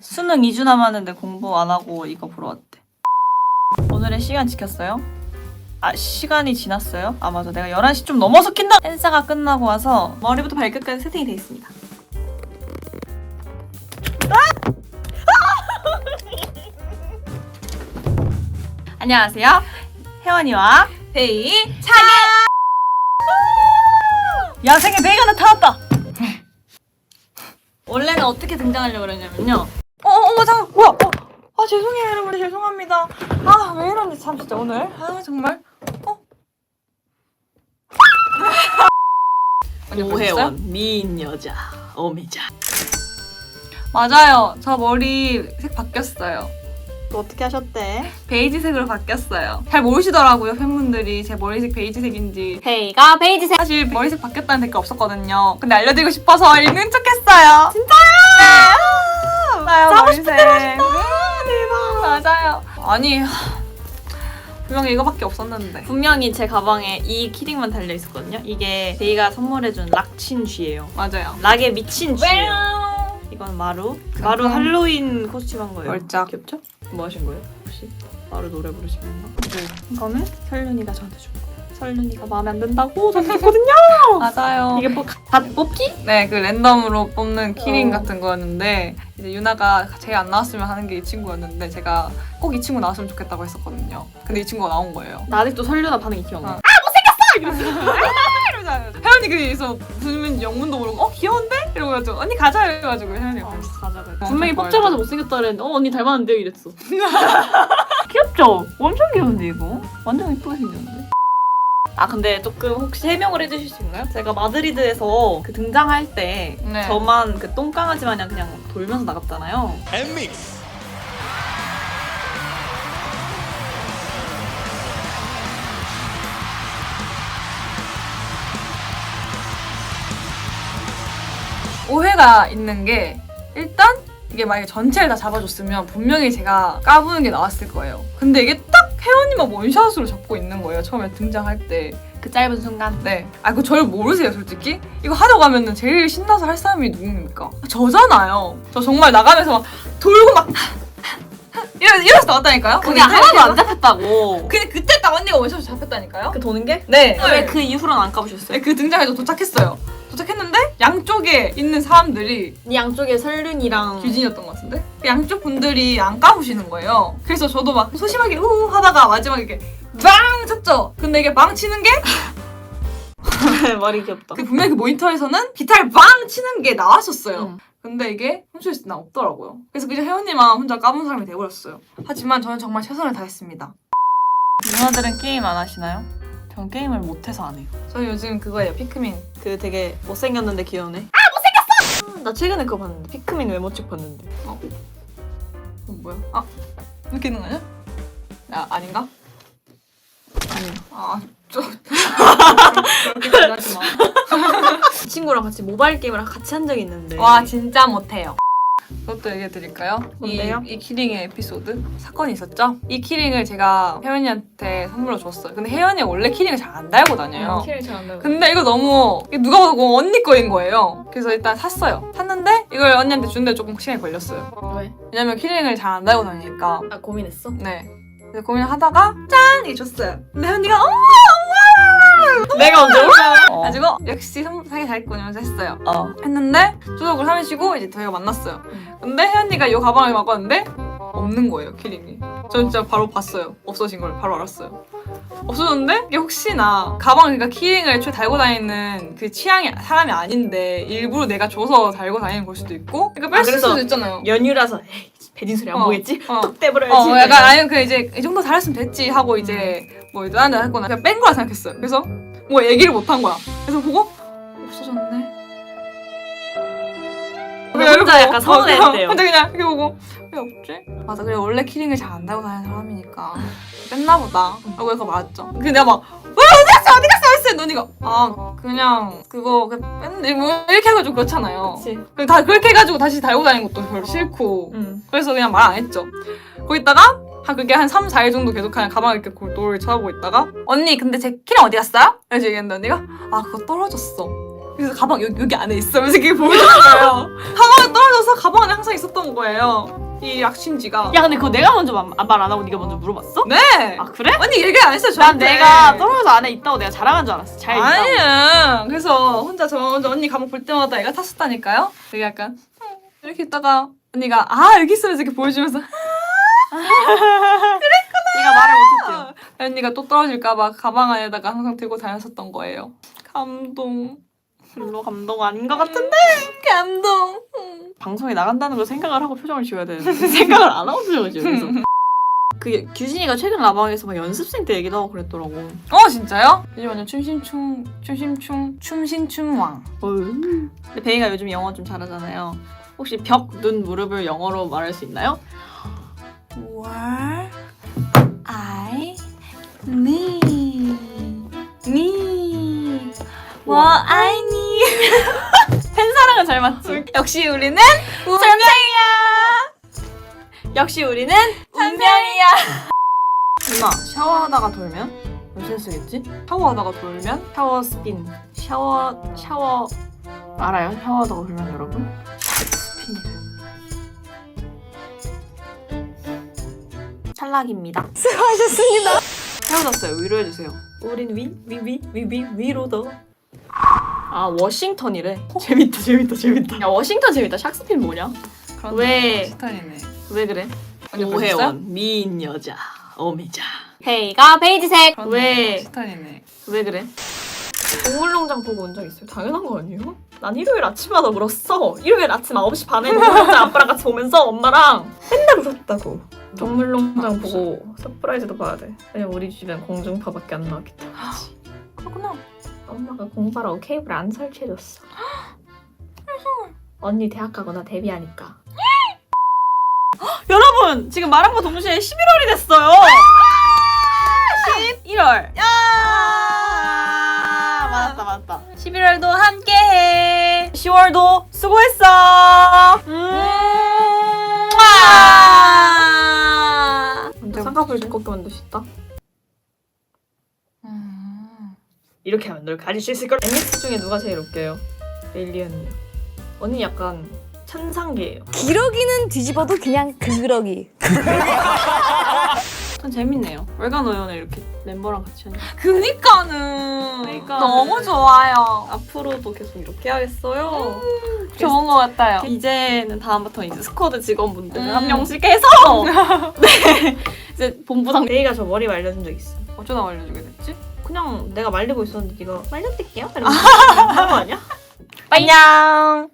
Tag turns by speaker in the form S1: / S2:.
S1: 수능 2주 남았는데 공부 안 하고 이거 보러 왔대. 오늘의 시간 지켰어요? 아 시간이 지났어요? 아 맞아 내가 11시 좀 넘어서 킨다! 행사가 끝나고 와서 머리부터 발끝까지 세팅이 돼 있습니다. 안녕하세요. 혜원이와 베이 차게 야생의 베이가 나타났다. 원래는 어떻게 등장하려고 그랬냐면요. 어, 어, 잠깐, 뭐야? 어, 아, 죄송해요, 여러분. 죄송합니다. 아, 왜 이러는지 참, 진짜 오늘. 아, 정말. 어?
S2: 오해원 미인 여자 어미자
S1: 맞아요. 저 머리 색 바뀌었어요.
S2: 또 어떻게 하셨대?
S1: 베이지색으로 바뀌었어요. 잘 모르시더라고요, 팬분들이. 제 머리색 베이지색인지.
S2: 헤이가 베이지색
S1: 사실 머리색 바뀌었다는 댓글 없었거든요. 근데 알려드리고 싶어서 읽는 척 했어요. 진짜요? 네. 아니, 하, 분명히 이거밖에 없었는데. 분명히 제 가방에 이 키링만 달려 있었거든요. 이게 데이가 선물해준 락친 쥐예요. 맞아요. 락에 미친 쥐예요. 이건 마루. 마루 할로윈 코스튬 한 거예요.
S2: 멀짝.
S1: 귀엽죠? 뭐 하신 거예요? 혹시 마루 노래 부르신 건가? 네. 이거는 설윤이가 저한테 준 거예요. 설윤이가 마음에 안 든다고 줬거든요. 맞아요.
S2: 이게 뭐갓 뽑기?
S1: 네, 그 랜덤으로 뽑는 키링
S2: 어.
S1: 같은 거였는데 이제 유나가 제일 안 나왔으면 하는 게 이 친구였는데 제가 꼭 이 친구 나왔으면 좋겠다고 했었거든요. 근데 이 친구가 나온 거예요.
S2: 나 아직도 설류나 반응이 기억나
S1: 아. 이러잖아요. 혜연이 그래서 무슨 영문도 모르고 어 귀여운데? 이러고 언니 가자 이래가지고 혜연이가
S2: 어.
S1: 가자고 했죠.
S2: 분명히 뽑자마자. 못생겼다 그랬는데 어 언니 닮았는데요 이랬어
S1: 귀엽죠? 엄청 귀여운데 이거? 완전 이쁘게 생겼는데? 아 근데 조금 혹시 해명을 해주실 수 있나요? 제가 마드리드에서 그 등장할 때
S2: 네.
S1: 저만 그 똥강아지 마냥 그냥 돌면서 나갔잖아요.
S3: 엠믹스
S1: 오해가 있는 게 일단 이게 만약에 전체를 다 잡아줬으면 분명히 제가 까부는 게 나왔을 거예요. 근데 이게 딱 혜원이만 원샷으로 잡고 있는 거예요. 처음에 등장할 때.
S2: 그 짧은 순간
S1: 네. 아, 그 저를 모르세요, 솔직히? 이거 하러 가면은 제일 신나서 할 사람이 누굽니까? 저잖아요. 저 정말 나가면서 막 돌고 막 이러, 이러서 나왔다니까요?
S2: 그게 하나도 안 잡혔다고
S1: 근데 그때 딱 언니가 원샷으로 잡혔다니까요?
S2: 그 도는 게?
S1: 네.
S2: 왜 그 이후로는 안 까부셨어요?
S1: 네, 그 등장해서 도착했어요. 도착했는데 양쪽에 있는 사람들이
S2: 이 양쪽에 설륜이랑
S1: 규진이었던 것 같은데 그 양쪽 분들이 안 까부시는 거예요. 그래서 저도 막 소심하게 우우 하다가 마지막에 이렇게 빵 쳤죠. 근데 이게 빵 치는 게그
S2: 머리 귀엽다
S1: 분명히 그 모니터에서는 기타를 빵 치는 게 나왔었어요.
S2: 응.
S1: 근데 이게 홈쇼에서 난 없더라고요. 그래서 그냥 혜원이만 혼자 까본 사람이 돼버렸어요. 하지만 저는 정말 최선을 다했습니다. 누나들은 게임 안 하시나요? 전 게임을 못해서 안 해요. 저 요즘 그거예요. 피크민.
S2: 그 되게 못생겼는데 귀여운 애. 아 못생겼어! 나 최근에 그거 봤는데 피크민 외모책 봤는데.
S1: 어, 뭐야? 아 이렇게 있는 거 아니야? 아 아닌가?
S2: 아니요.
S1: 아 저. 그렇게 하지 마.
S2: 이 친구랑 같이 모바일 게임을 같이 한 적이 있는데.
S1: 와 진짜 못해요. 그것도 얘기해 드릴까요?
S2: 뭔데요?
S1: 이, 이 키링의 에피소드 사건이 있었죠? 이 키링을 제가 혜연이한테 선물로 줬어요. 근데 혜연이 원래 키링을 잘 안 달고 다녀요.
S2: 키를 잘안 나고.
S1: 근데 이거 너무 이게 누가 봐도 언니 거인 거예요. 그래서 일단 샀어요. 샀는데 이걸 언니한테 주는데 조금 시간이 걸렸어요.
S2: 왜?
S1: 왜냐면 키링을 잘 안 달고 다니니까.
S2: 아 고민했어?
S1: 네. 그래서 고민을 하다가 짠! 이게 줬어요. 근데 혜연이가 어머
S2: 내가 언제 올까?
S1: 가지고 역시 선물 사기 잘했군 이러면서 했어요.
S2: 어.
S1: 했는데 추석을 삼으시고 이제 저희가 만났어요.
S2: 음.
S1: 근데 혜연이가 이 가방을 갖고 왔는데 없는 거예요 키링이. 저 진짜 바로 봤어요. 없어진 걸 바로 알았어요. 없어졌는데 이게 혹시나 가방 그러니까 키링을 애초에 달고 다니는 그 취향이 사람이 아닌데 일부러 내가 줘서 달고 다니는 걸 수도 있고 그러니까
S2: 아,
S1: 뺄
S2: 그래서
S1: 수도 있잖아요.
S2: 연유라서 에이 배진 소리 안
S1: 어,
S2: 보겠지?
S1: 어.
S2: 톡 떼버려야지.
S1: 어, 약간 아니면 그 이제 이 정도 잘했으면 됐지 하고 이제 뭐 다른 데 했거나 그냥 뺀 거라 생각했어요. 그래서 뭐 얘기를 못 한 거야. 그래서 보고 없어졌네.
S2: 근데 혼자 약간 서운했대요.
S1: 혼자 그냥 이렇게 보고 왜 없지? 맞아 그래 원래 키링을 잘 안 달고 다니는 사람이니까 뺐나 보다. 라고 해서 말했죠. 근데 내가 막 왜 어디 갔어 어디 갔어 했어요. 언니가 아 그냥 그거 그냥 뺐는데 뭐 이렇게 좀 그렇잖아요.
S2: 그치.
S1: 그다 그렇게 해가지고 다시 달고 다니는 것도 별로 싫고
S2: 응.
S1: 그래서 그냥 말 안 했죠. 거기다가 한 그게 한 3, 4일 정도 계속 그냥 가방 이렇게 골똘히 쳐다보고 있다가 언니 근데 제 키링 어디 갔어요? 이렇게 얘기했는데 언니가 아 그거 떨어졌어. 그래서 가방 여기, 여기 안에 있어. 그래서 이렇게 보여주는 거예요. 가방에 떨어져서 가방 안에 항상 있었던 거예요. 이 약신지가.
S2: 야 근데 그거 내가 먼저 말 안 하고 네가 먼저 물어봤어?
S1: 네.
S2: 아 그래?
S1: 언니 얘기 안 했어요.
S2: 난
S1: 저한테.
S2: 내가 떨어져서 안에 있다고 내가 자랑한 줄 알았어. 잘 있다고.
S1: 아니야. 그래서 혼자 저 혼자 언니 가방 볼 때마다 애가 탔었다니까요. 되게 약간 음, 이렇게 있다가 언니가 아 여기 있으면서 이렇게 보여주면서
S2: 네가 말을 못했지.
S1: 언니가 또 떨어질까봐 가방 안에다가 항상 들고 다녔었던 거예요. 감동.
S2: 별로 감동 아닌 것 같은데.
S1: 감동. 음.
S2: 방송에 나간다는 걸 생각을 하고 표정을 지어야 되는데 생각을 안 하고 표정을 지어 그래서. 그 규진이가 최근 라방에서 막 연습생 때 얘기도 하고 그랬더라고.
S1: 어 진짜요? 요즘 완전 춤신춤 춤신춤 춤신춤왕.
S2: 근데 베이가 요즘 영어 좀 잘하잖아요. 혹시 벽, 눈, 무릎을 영어로 말할 수 있나요?
S1: What I need, need, what I need.
S2: 팬 사랑은 잘 맞지?
S1: 역시 우리는 운명이야.
S2: 역시 우리는
S1: 운명이야.
S2: 누나 샤워하다가 돌면 무슨 쓰겠지?
S1: 샤워하다가 돌면
S2: 샤워 스핀 샤워 샤워 알아요? 샤워하다가 돌면 여러분 찰락입니다
S3: 수고하셨습니다.
S2: 헤어졌어요 위로해주세요 우린 위? 위? 위? 위? 위? 위로 더 아 워싱턴이래 재밌다 재밌다 재밌다 야 워싱턴 재밌다 샥스핀 뭐냐? 왜?
S1: 스탄이네.
S2: 왜 그래? 오해원 미인 여자 어미자
S3: 베이가 베이지색.
S2: 왜?
S1: 스탄이네.
S2: 왜 그래? 동물농장 보고 온 적 있어요? 당연한 거 아니에요? 난 일요일 아침마다 울었어. 일요일 아침 9시 반에 동물농장 아빠랑 같이 보면서 엄마랑 맨날 울었다고. 동물농장 보고 서프라이즈도 봐야 돼. 왜냐면 우리 집엔 공중파밖에 안 나왔기 때문에.
S1: 그렇구나.
S2: 엄마가 공부하라고 케이블 안 설치해줬어. 언니 대학 가거나 데뷔하니까. 여러분 지금 말한 거 동시에 11월이 됐어요. 11월. 야 맞았다 맞았다.
S1: 11월도 함께해.
S2: 10월도 수고했어. 음. 두껍게 만들 수 있다.
S1: 음.
S2: 이렇게 하면 널 가릴 수 있을 걸. MX 중에 누가 제일 웃겨요? 릴리 언니요. 언니 약간 천상계예요.
S3: 기러기는 뒤집어도 그냥 그러기.
S2: 전 재밌네요. 월간 오연에 이렇게 멤버랑 같이 하니까.
S1: 그니까는
S2: 그니까.
S1: 너무 좋아요.
S2: 앞으로도 계속 이렇게 하겠어요.
S1: 좋은 것 같아요.
S2: 이제는 다음부터 이제 스쿼드 직원분들
S1: 음.
S2: 한 명씩 해서 네 이제 본부장 데이가 저 머리 말려준 적 있어.
S1: 어쩌다 알려주게 됐지?
S2: 그냥 내가 말리고 있었는데 네가 말려드릴게요. 이러면서 한거 아니야?
S1: 안녕.